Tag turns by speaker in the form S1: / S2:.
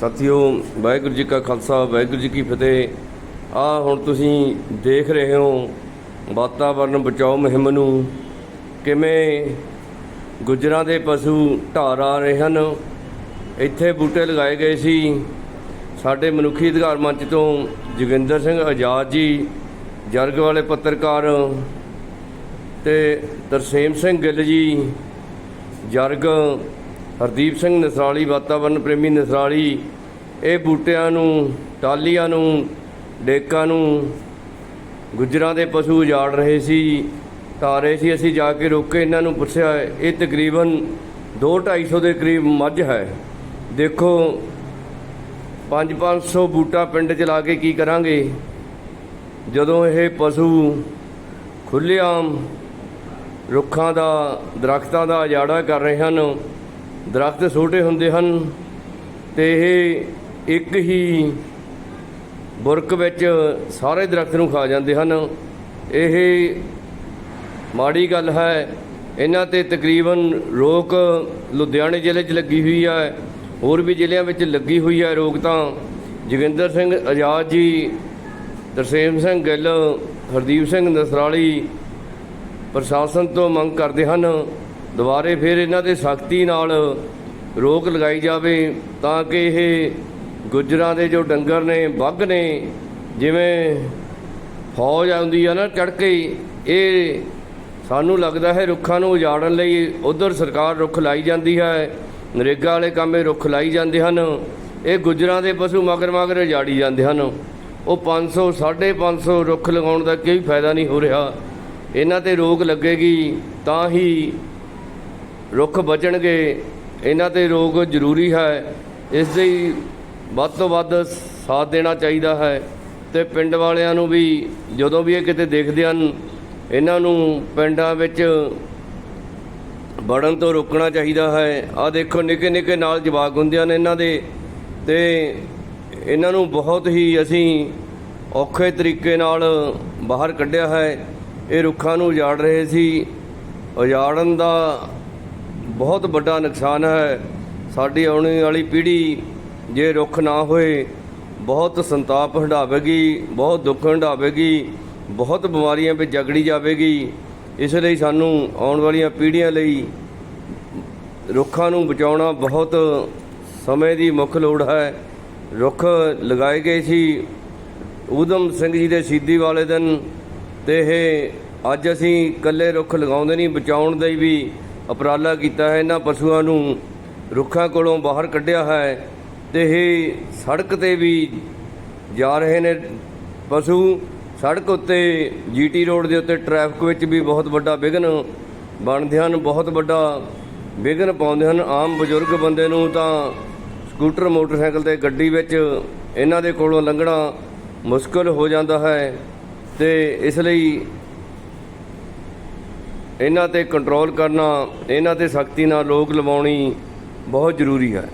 S1: ਸਾਥੀਓ, ਵਾਹਿਗੁਰੂ ਜੀ ਕਾ ਖਾਲਸਾ, ਵਾਹਿਗੁਰੂ ਜੀ ਕੀ ਫਤਿਹ। ਆ ਹੁਣ ਤੁਸੀਂ ਦੇਖ ਰਹੇ ਹੋ ਵਾਤਾਵਰਣ ਬਚਾਓ ਮੁਹਿੰਮ ਨੂੰ। ਕਿਵੇਂ ਗੁਜਰਾਂ ਦੇ ਪਸ਼ੂ ਢਾਰ ਆ ਰਹੇ ਹਨ। ਇੱਥੇ ਬੂਟੇ ਲਗਾਏ ਗਏ ਸੀ। ਸਾਡੇ ਮਨੁੱਖੀ ਅਧਿਕਾਰ ਮੰਚ ਤੋਂ ਜੋਗਿੰਦਰ ਸਿੰਘ ਆਜ਼ਾਦ ਜੀ, ਜਰਗ ਵਾਲੇ ਪੱਤਰਕਾਰ ਤੇ ਤਰਸੇਮ ਸਿੰਘ ਗਿੱਲ ਜੀ, ਜਰਗ ਹਰਦੀਪ ਸਿੰਘ ਨਸਰਾਲੀ ਵਾਤਾਵਰਣ ਪ੍ਰੇਮੀ ਨਸਰਾਲੀ, ਇਹ ਬੂਟਿਆਂ ਨੂੰ ਟਾਲੀਆਂ ਨੂੰ, ਡੇਕਾਂ ਨੂੰ ਗੁੱਜਰਾਂ ਦੇ ਪਸ਼ੂ ਉਜਾੜ ਰਹੇ ਸੀ ਤਾਰੇ ਸੀ। ਅਸੀਂ ਜਾ ਕੇ ਰੋਕੇ ਇਹਨਾਂ ਨੂੰ ਪੁੱਛਿਆ, ਇਹ ਤਕਰੀਬਨ 2-250 ਦੇ ਕਰੀਬ ਮੱਝ ਹੈ। ਦੇਖੋ 5-500 ਬੂਟਾ ਪਿੰਡ ਚ ਲਾ ਕੇ ਕੀ ਕਰਾਂਗੇ? ਜਦੋਂ ਇਹ ਪਸ਼ੂ ਖੁੱਲ੍ਹੇਆਮ ਰੁੱਖਾਂ ਦਾ, ਦਰਖਤਾਂ ਦਾ ਉਜਾੜਾ ਕਰ ਰਹੇ ਹਨ ਦਰਖਤ ਛੋਟੇ ਹੁੰਦੇ ਹਨ ਤੇ ਇਹ ਇੱਕ ਹੀ ਬੁਰਕ ਵਿੱਚ ਸਾਰੇ ਦਰਖਤ ਨੂੰ ਖਾ ਜਾਂਦੇ ਹਨ। ਇਹ ਮਾੜੀ ਗੱਲ ਹੈ, ਇਹਨਾਂ ਤੇ ਤਕਰੀਬਨ ਰੋਕ ਲੁਧਿਆਣੇ ਜ਼ਿਲ੍ਹੇ 'ਚ ਲੱਗੀ ਹੋਈ ਹੈ, ਹੋਰ ਵੀ ਜ਼ਿਲ੍ਹਿਆਂ ਵਿੱਚ ਲੱਗੀ ਹੋਈ ਹੈ ਰੋਕ ਤਾਂ ਜੋਗਿੰਦਰ ਸਿੰਘ ਆਜ਼ਾਦ ਜੀ, ਤਰਸੇਮ ਸਿੰਘ ਗਿੱਲ, ਹਰਦੀਪ ਸਿੰਘ ਨਸਰਾਲੀ ਪ੍ਰਸ਼ਾਸਨ ਤੋਂ ਮੰਗ ਕਰਦੇ ਹਨ। ਦੁਬਾਰੇ ਫਿਰ ਇਹਨਾਂ ਤੇ ਸਖਤੀ ਨਾਲ ਰੋਕ ਲਗਾਈ ਜਾਵੇ ਤਾਂ ਕਿ ਇਹ ਗੁੱਜਰਾਂ ਦੇ ਜੋ ਡੰਗਰ ਨੇ, ਬੱਗ ਨੇ, ਜਿਵੇਂ ਫੌਜ ਆਉਂਦੀ ਆ ਨਾ ਚੜ ਇਹ ਸਾਨੂੰ ਲੱਗਦਾ ਹੈ ਰੁੱਖਾਂ ਨੂੰ ਉਜਾੜਨ ਲਈ ਉਧਰ ਸਰਕਾਰ ਰੁੱਖ ਲਾਈ ਜਾਂਦੀ ਹੈ, ਨਰੇਗਾ ਵਾਲੇ ਕੰਮੇ ਰੁੱਖ ਲਾਈ ਜਾਂਦੇ ਹਨ, ਇਹ ਗੁੱਜਰਾਂ ਦੇ ਪਸ਼ੂ ਮਗਰ ਮਗਰ ਉਜਾੜੀ ਜਾਂਦੇ ਹਨ। ਉਹ 500 550 ਰੁੱਖ ਲਗਾਉਣ ਦਾ ਕੋਈ ਫਾਇਦਾ ਨਹੀਂ ਹੋ ਰਿਹਾ। ਇਹਨਾਂ ਤੇ ਰੋਕ ਲੱਗੇਗੀ ਤਾਂ ਹੀ ਰੁੱਖ ਬਚਣਗੇ, ਇਹਨਾਂ ਤੇ ਰੋਕ ਜ਼ਰੂਰੀ ਹੈ, ਇਸ ਲਈ ਵੱਧ ਤੋਂ ਵੱਧ ਸਾਥ ਦੇਣਾ ਚਾਹੀਦਾ ਹੈ। ਤੇ ਪਿੰਡ ਵਾਲਿਆਂ ਨੂੰ ਵੀ, ਜਦੋਂ ਵੀ ਇਹ ਕਿਤੇ ਦੇਖਦੇ ਹਨ, ਇਹਨਾਂ ਨੂੰ ਪਿੰਡਾਂ ਵਿੱਚ ਵੜਨ ਤੋਂ ਰੋਕਣਾ ਚਾਹੀਦਾ ਹੈ। ਆ ਦੇਖੋ, ਨਿੱਕੇ ਨਿੱਕੇ ਨਾਲ ਜਵਾਕ ਹੁੰਦੇ ਹਨ ਇਹਨਾਂ ਦੇ, ਤੇ ਇਹਨਾਂ ਨੂੰ ਬਹੁਤ ਹੀ ਅਸੀਂ ਔਖੇ ਤਰੀਕੇ ਨਾਲ ਬਾਹਰ ਕੱਢਿਆ ਹੈ। ਇਹ ਰੁੱਖਾਂ ਨੂੰ ਉਜਾੜ ਰਹੇ ਸੀ। ਉਜਾੜਨ ਦਾ ਬਹੁਤ ਵੱਡਾ ਨੁਕਸਾਨ ਹੈ। ਸਾਡੀ ਆਉਣ ਵਾਲੀ ਪੀੜ੍ਹੀ ਜੇ ਰੁੱਖ ਨਾ ਹੋਏ, ਬਹੁਤ ਸੰਤਾਪ ਹੰਡਾਵੇਗੀ ਬਹੁਤ ਦੁੱਖ ਹੰਡਾਵੇਗੀ ਬਹੁਤ ਬਿਮਾਰੀਆਂ ਵਿੱਚ ਜਗੜੀ ਜਾਵੇਗੀ। ਇਸ ਲਈ ਸਾਨੂੰ ਆਉਣ ਵਾਲੀਆਂ ਪੀੜ੍ਹੀਆਂ ਲਈ ਰੁੱਖਾਂ ਨੂੰ ਬਚਾਉਣਾ ਬਹੁਤ ਸਮੇਂ ਦੀ ਮੁੱਖ ਲੋੜ ਹੈ। ਰੁੱਖ ਲਗਾਏ ਗਏ ਸੀ ਊਧਮ ਸਿੰਘ ਜੀ ਦੇ ਸ਼ਹੀਦੀ ਵਾਲੇ ਦਿਨ ਤੇ ਇਹ ਅੱਜ ਅਸੀਂ ਇਕੱਲੇ ਰੁੱਖ ਲਗਾਉਂਦੇ ਨਹੀਂ, ਬਚਾਉਣ ਦਾ ਵੀ ਉਪਰਾਲਾ ਕੀਤਾ ਹੈ, ਇਹਨਾਂ ਪਸ਼ੂਆਂ ਨੂੰ ਰੁੱਖਾਂ ਕੋਲੋਂ ਬਾਹਰ ਕੱਢਿਆ ਹੈ ਤੇ ਇਹ ਸੜਕ ਤੇ ਵੀ ਜਾ ਰਹੇ ਨੇ ਪਸ਼ੂ। ਸੜਕ ਉੱਤੇ ਜੀਟੀ ਰੋਡ ਦੇ ਉੱਤੇ ਟ੍ਰੈਫਿਕ ਵਿੱਚ ਵੀ ਬਹੁਤ ਵੱਡਾ ਵਿਘਨ ਬਣਦੇ ਹਨ, ਬਹੁਤ ਵੱਡਾ ਵਿਘਨ ਪਾਉਂਦੇ ਹਨ। ਆਮ ਬਜ਼ੁਰਗ ਬੰਦੇ ਨੂੰ ਤਾਂ ਸਕੂਟਰ, ਮੋਟਰਸਾਈਕਲ ਤੇ ਗੱਡੀ ਵਿੱਚ ਇਹਨਾਂ ਦੇ ਕੋਲੋਂ ਲੰਘਣਾ ਮੁਸ਼ਕਲ ਹੋ ਜਾਂਦਾ ਹੈ ਤੇ ਇਸ ਲਈ ਇਹਨਾਂ ਤੇ ਕੰਟਰੋਲ ਕਰਨਾ ਇਹਨਾਂ ਤੇ ਸਖਤੀ ਨਾਲ ਰੋਕ ਲਵਾਉਣੀ ਬਹੁਤ ਜ਼ਰੂਰੀ ਹੈ।